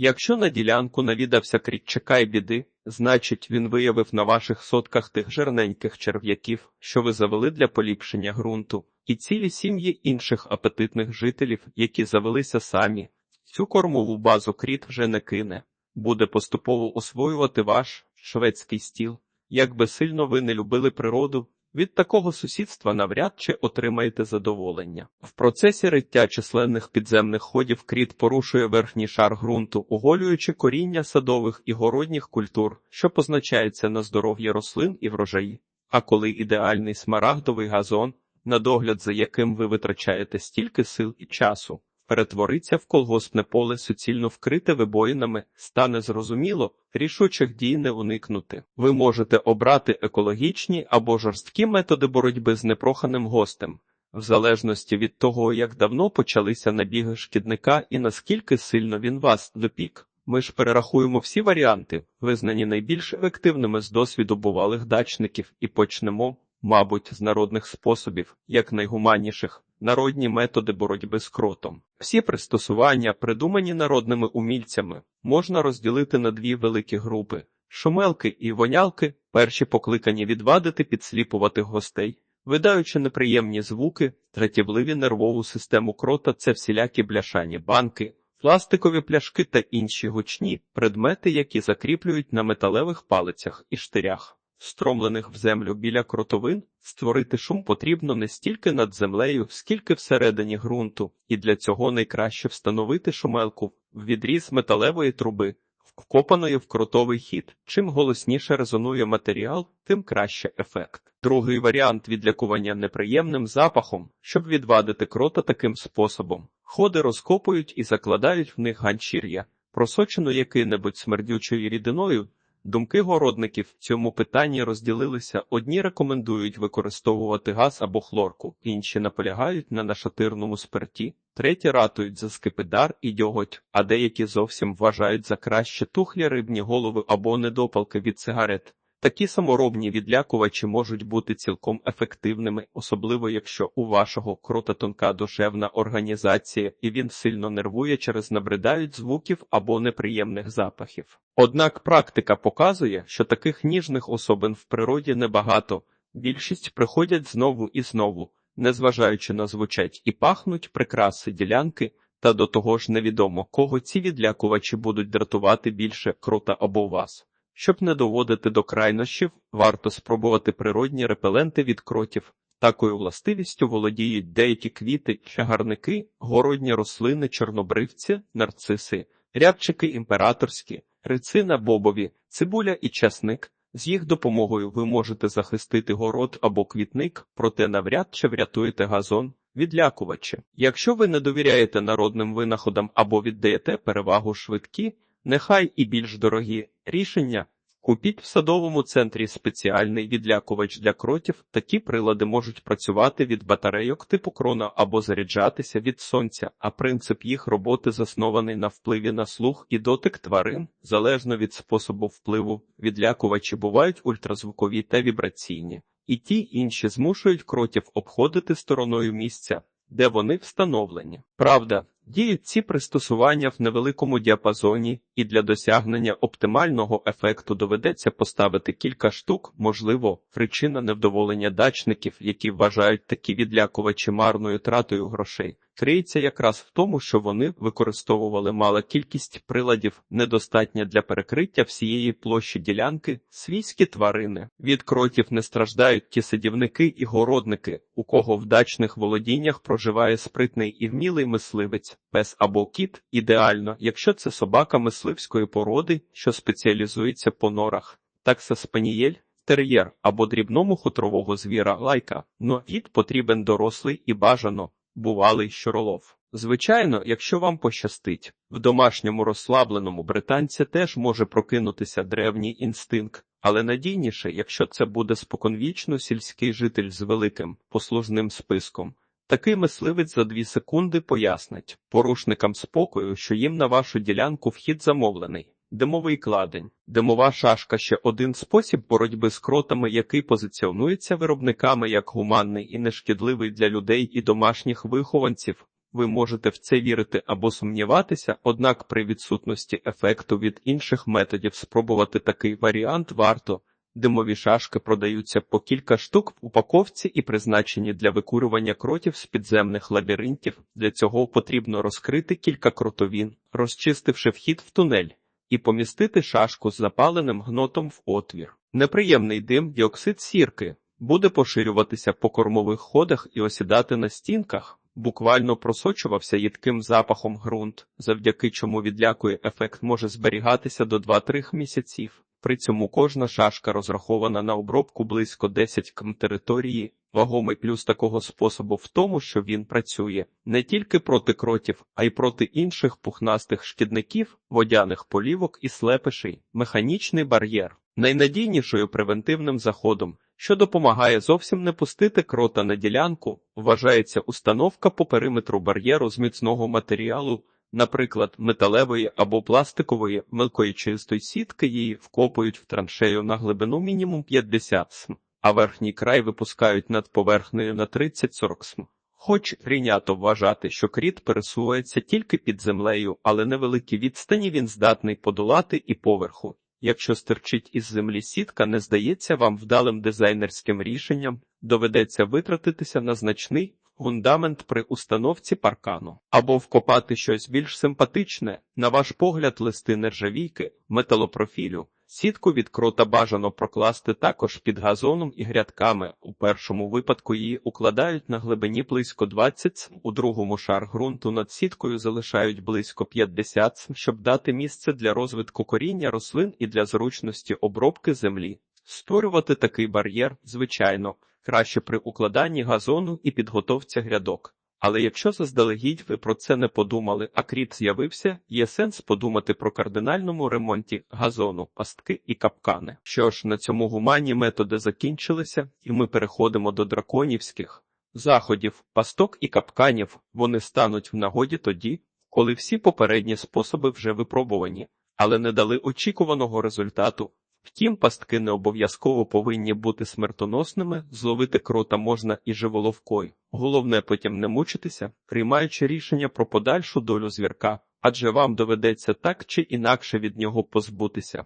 Якщо на ділянку навідався кріт чекай біди, значить він виявив на ваших сотках тих жирненьких черв'яків, що ви завели для поліпшення ґрунту, і цілі сім'ї інших апетитних жителів, які завелися самі. Цю кормову базу кріт вже не кине, буде поступово освоювати ваш шведський стіл. Якби сильно ви не любили природу, від такого сусідства навряд чи отримаєте задоволення. В процесі риття численних підземних ходів кріт порушує верхній шар ґрунту, оголюючи коріння садових і городніх культур, що позначається на здоров'ї рослин і врожаї. А коли ідеальний смарагдовий газон, на догляд за яким ви витрачаєте стільки сил і часу, перетвориться в колгоспне поле суцільно вкрите вибоїнами, стане зрозуміло, рішучих дій не уникнути. Ви можете обрати екологічні або жорсткі методи боротьби з непроханим гостем, в залежності від того, як давно почалися набіги шкідника і наскільки сильно він вас допік. Ми ж перерахуємо всі варіанти, визнані найбільш ефективними з досвіду бувалих дачників, і почнемо, мабуть, з народних способів, як найгуманніших народні методи боротьби з кротом. Всі пристосування, придумані народними умільцями, можна розділити на дві великі групи: шумелки і вонялки, перші покликані відвадити, підсліпувати гостей. Видаючи неприємні звуки, дратівливі нервову систему крота це всілякі бляшані банки, пластикові пляшки та інші гучні предмети, які закріплюють на металевих палицях і штирях стромлених в землю біля кротовин, створити шум потрібно не стільки над землею, скільки всередині ґрунту, і для цього найкраще встановити шумелку в відріз металевої труби, вкопаної в кротовий хід. Чим голосніше резонує матеріал, тим краще ефект. Другий варіант відлякування неприємним запахом, щоб відвадити крота таким способом. Ходи розкопують і закладають в них ганчір'я, просочену який-небудь смердючою рідиною. Думки городників в цьому питанні розділилися: одні рекомендують використовувати газ або хлорку, інші наполягають на нашатирному спирті, треті ратують за скипидар і дьоготь, а деякі зовсім вважають за краще тухлі рибні голови або недопалки від сигарет. Такі саморобні відлякувачі можуть бути цілком ефективними, особливо якщо у вашого крота тонка душевна організація і він сильно нервує через набридають звуків або неприємних запахів. Однак практика показує, що таких ніжних особин в природі небагато, більшість приходять знову і знову, незважаючи на звучать і пахнуть прикраси ділянки, та до того ж невідомо, кого ці відлякувачі будуть дратувати більше крота або вас. Щоб не доводити до крайнощів, варто спробувати природні репеленти від кротів. Такою властивістю володіють деякі квіти, чагарники, городні рослини, чорнобривці, нарциси, рябчики імператорські, рицина бобові, цибуля і часник. З їх допомогою ви можете захистити город або квітник, проте навряд чи врятуєте газон, відлякувачі. Якщо ви не довіряєте народним винаходам або віддаєте перевагу швидкі, нехай і більш дорогі рішення. Купіть в садовому центрі спеціальний відлякувач для кротів. Такі прилади можуть працювати від батарейок типу крона або заряджатися від сонця, а принцип їх роботи заснований на впливі на слух і дотик тварин. Залежно від способу впливу, відлякувачі бувають ультразвукові та вібраційні, і ті інші змушують кротів обходити стороною місця, де вони встановлені. Правда, Діють ці пристосування в невеликому діапазоні, і для досягнення оптимального ефекту доведеться поставити кілька штук, можливо, причина невдоволення дачників, які вважають такі відлякувачі марною тратою грошей криється якраз в тому, що вони використовували мала кількість приладів, недостатня для перекриття всієї площі ділянки, свійські тварини. Від кротів не страждають ті сидівники і городники, у кого в дачних володіннях проживає спритний і вмілий мисливець, пес або кіт, ідеально, якщо це собака мисливської породи, що спеціалізується по норах, такса спанієль. Тер'єр або дрібному хутрового звіра лайка, но від потрібен дорослий і бажано бувалий щоролов. Звичайно, якщо вам пощастить, в домашньому розслабленому британця теж може прокинутися древній інстинкт, але надійніше, якщо це буде споконвічно сільський житель з великим послужним списком. Такий мисливець за дві секунди пояснить порушникам спокою, що їм на вашу ділянку вхід замовлений. Димовий кладень, димова шашка ще один спосіб боротьби з кротами, який позиціонується виробниками як гуманний і нешкідливий для людей і домашніх вихованців. Ви можете в це вірити або сумніватися, однак при відсутності ефекту від інших методів спробувати такий варіант варто. Димові шашки продаються по кілька штук в упаковці і призначені для викурювання кротів з підземних лабіринтів. Для цього потрібно розкрити кілька кротовін, розчистивши вхід в тунель, і помістити шашку з запаленим гнотом в отвір. Неприємний дим, діоксид сірки, буде поширюватися по кормових ходах і осідати на стінках. Буквально просочувався їдким запахом ґрунт, завдяки чому відлякує ефект може зберігатися до 2-3 місяців. При цьому кожна шашка розрахована на обробку близько 10 км території. Вагомий плюс такого способу в тому, що він працює не тільки проти кротів, а й проти інших пухнастих шкідників, водяних полівок і слепишей. Механічний бар'єр найнадійнішою превентивним заходом, що допомагає зовсім не пустити крота на ділянку, вважається установка по периметру бар'єру з міцного матеріалу наприклад, металевої або пластикової мелкої чистої сітки її вкопують в траншею на глибину мінімум 50 см, а верхній край випускають над поверхнею на 30-40 см. Хоч прийнято вважати, що кріт пересувається тільки під землею, але невеликі відстані він здатний подолати і поверху. Якщо стирчить із землі сітка, не здається вам вдалим дизайнерським рішенням, доведеться витратитися на значний фундамент при установці паркану, або вкопати щось більш симпатичне, на ваш погляд, листи нержавійки, металопрофілю. Сітку від крота бажано прокласти також під газоном і грядками. У першому випадку її укладають на глибині близько 20 см, у другому шар ґрунту над сіткою залишають близько 50 см, щоб дати місце для розвитку коріння рослин і для зручності обробки землі. Створювати такий бар'єр, звичайно, краще при укладанні газону і підготовці грядок. Але якщо заздалегідь ви про це не подумали, а кріт з'явився, є сенс подумати про кардинальному ремонті газону, пастки і капкани. Що ж, на цьому гуманні методи закінчилися, і ми переходимо до драконівських заходів, пасток і капканів. Вони стануть в нагоді тоді, коли всі попередні способи вже випробувані, але не дали очікуваного результату. Втім, пастки не обов'язково повинні бути смертоносними, зловити крота можна і живоловкою. Головне потім не мучитися, приймаючи рішення про подальшу долю звірка, адже вам доведеться так чи інакше від нього позбутися.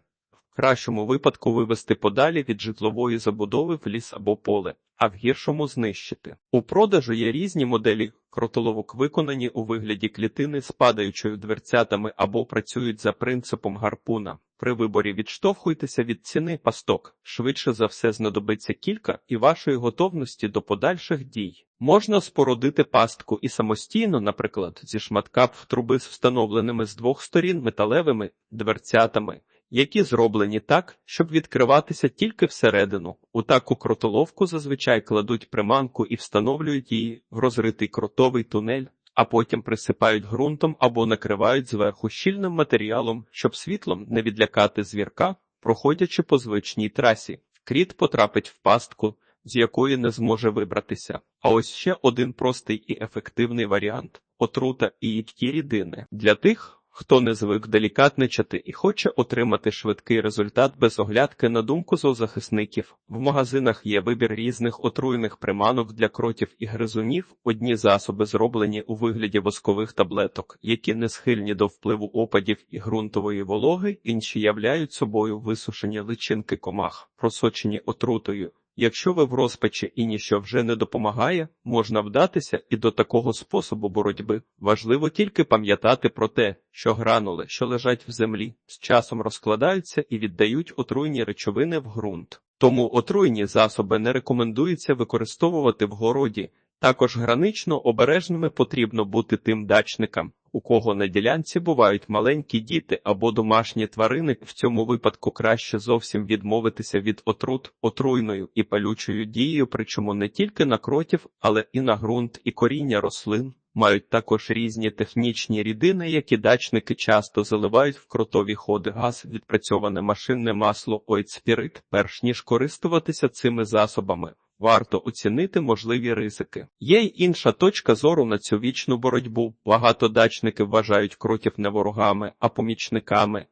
В кращому випадку вивести подалі від житлової забудови в ліс або поле, а в гіршому знищити. У продажу є різні моделі кротоловок, виконані у вигляді клітини з падаючою дверцятами або працюють за принципом гарпуна. При виборі відштовхуйтеся від ціни пасток. Швидше за все знадобиться кілька і вашої готовності до подальших дій. Можна спорудити пастку і самостійно, наприклад, зі шматка труби з встановленими з двох сторін металевими дверцятами, які зроблені так, щоб відкриватися тільки всередину. У таку кротоловку зазвичай кладуть приманку і встановлюють її в розритий кротовий тунель а потім присипають ґрунтом або накривають зверху щільним матеріалом, щоб світлом не відлякати звірка, проходячи по звичній трасі. Кріт потрапить в пастку, з якої не зможе вибратися. А ось ще один простий і ефективний варіант отрута і їдкі рідини для тих. Хто не звик делікатничати і хоче отримати швидкий результат без оглядки на думку зоозахисників, в магазинах є вибір різних отруйних приманок для кротів і гризунів. Одні засоби зроблені у вигляді воскових таблеток, які не схильні до впливу опадів і ґрунтової вологи, інші являють собою висушені личинки комах, просочені отрутою. Якщо ви в розпачі і ніщо вже не допомагає, можна вдатися і до такого способу боротьби. Важливо тільки пам'ятати про те, що гранули, що лежать в землі, з часом розкладаються і віддають отруйні речовини в ґрунт. Тому отруйні засоби не рекомендується використовувати в городі. Також гранично обережними потрібно бути тим дачникам, у кого на ділянці бувають маленькі діти або домашні тварини, в цьому випадку краще зовсім відмовитися від отрут отруйною і палючою дією, причому не тільки на кротів, але і на ґрунт і коріння рослин. Мають також різні технічні рідини, які дачники часто заливають в кротові ходи газ, відпрацьоване машинне масло, ойцпірит, перш ніж користуватися цими засобами варто оцінити можливі ризики. Є й інша точка зору на цю вічну боротьбу. Багато дачники вважають кротів не ворогами, а помічниками.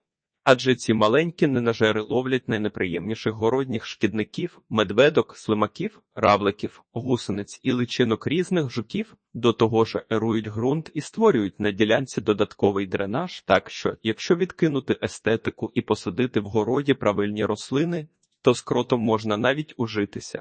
Адже ці маленькі ненажери ловлять найнеприємніших городніх шкідників, медведок, слимаків, равликів, гусениць і личинок різних жуків, до того ж ерують ґрунт і створюють на ділянці додатковий дренаж, так що, якщо відкинути естетику і посадити в городі правильні рослини, то з кротом можна навіть ужитися.